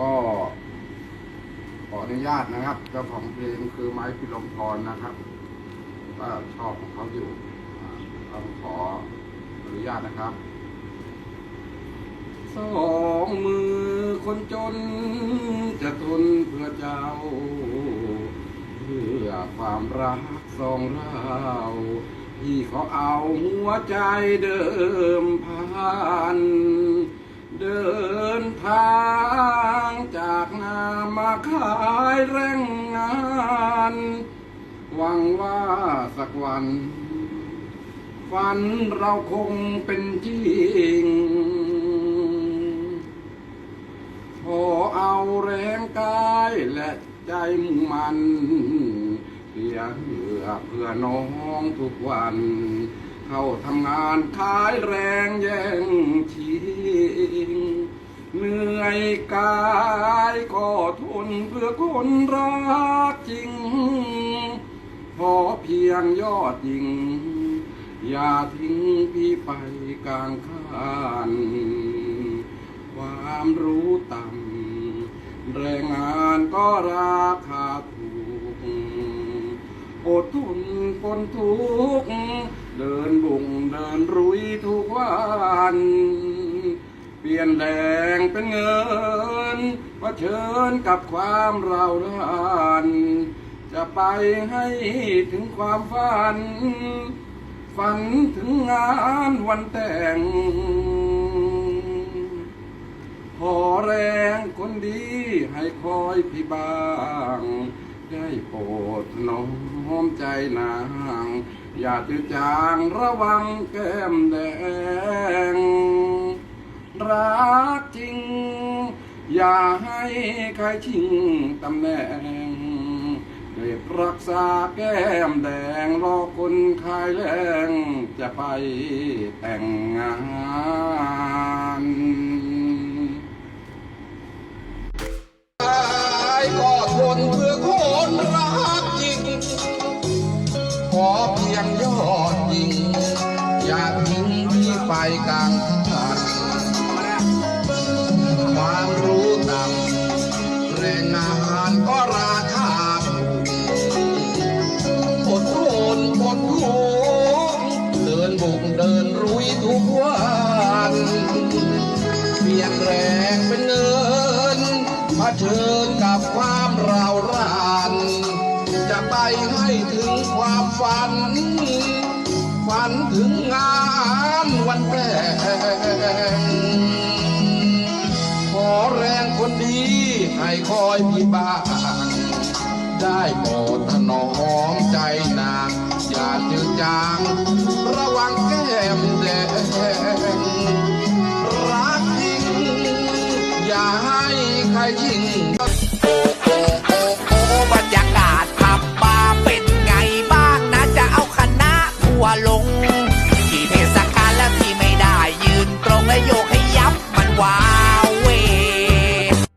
ก็ขออนุญาตนะครับ เจ้าของเพลงคือไม้พิลมพรนะครับก็ชอบของเขาอยู่อ่าต้องขออนุญาตนะครับ สองมือคนจน จะทนเพื่อเจ้า เพื่อความรักสองเราที่เขาเอาหัวใจเดิมพันเดินทางจาน ขายแรงงาน หวังว่าสักวัน ฝันเราคงเป็นจริงขอเอาแรงกายและใจมุ่งมัน เสียเหงื่อเพื่อน้องทุกวัน เข้าทำงานขายแรงแย่งชิง เหนื่อยกายก็ทนเพื่อคนรักจริง พอเพียงยอดยิง อย่าทิ้งพี่ไปกลางคันความรู้ต่ำแรงงานก็ราคาถูก อดทนปนทุกข์เดินบุงเดินรุยทุกวัน ลี่ยนแรงเป็นเงินเชิญกับความเราลานจะไปให้ถึงความฝัน ฝันถึงงานวันแต่งขอแรงคนดีให้คอยพี่บาง ได้โปรดน้อมใจนาง อย่าจืดจางระวังแก้มแดง อย่าให้ใครชิงตำแหน่งเก็บรักษาแก้มแดงรอคนขายแรงจะไปแต่งงานตายก็ทนเพื่อคนรักจริง ขอเพียงยอดยิง อย่าทิ้งพี่ไปกลาง เชิญกับความเราวรานจะไปให้ถึงความฝัน ฝันถึงงานวันแต่งขอแรงคนดีให้คอยพี่บ้างได้โปรดถนอมใจนางอย่าจืดจาง ยิงโอ้บรรยากาศผับบาร์เป็นไงบ้างนะจะเอาคณะทัวร์ลง ที่เทศกาลแล้วที่ไม่ได้ยืนตรงและโยกให้ยับมันว้าวเว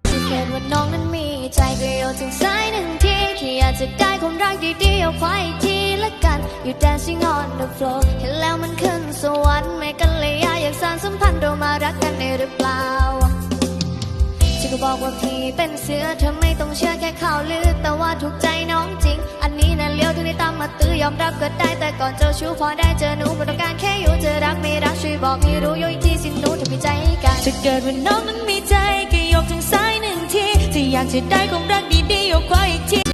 ถ้าเกิดว่าน้องนั้นมีใจก็โยนถึงสายหนึ่งทีที่อยากจะได้ความรักดีๆเอาไว้อีกทีละกัน You dancing on the floor เห็นแล้วมันขึ้นสวรรค์ไม่กันเลยอยากสานสัมพันธ์เรามารักกันได้หรือเป บอกว่าพี่เป็นเสือเธอไม่ต้องเชื่อแค่ข่าวลือ แต่ว่าถูกใจน้องจริง อันนี้น่ะเลี้ยวถึงได้ตามมาตื้อยอมรับก็ได้แต่ก่อนเจ้าชู้พอได้เจอหนูไม่ต้องการแค่อยู่จะรักไม่รักช่วยบอกให้รู้โยอีกทีสิหนูจะมีใจกันถ้าเกิดว่าน้องนั้นมีใจก็ยกทั้งสายหนึ่งทีที่อยากจะได้ความรักดีๆยกไว้อีกที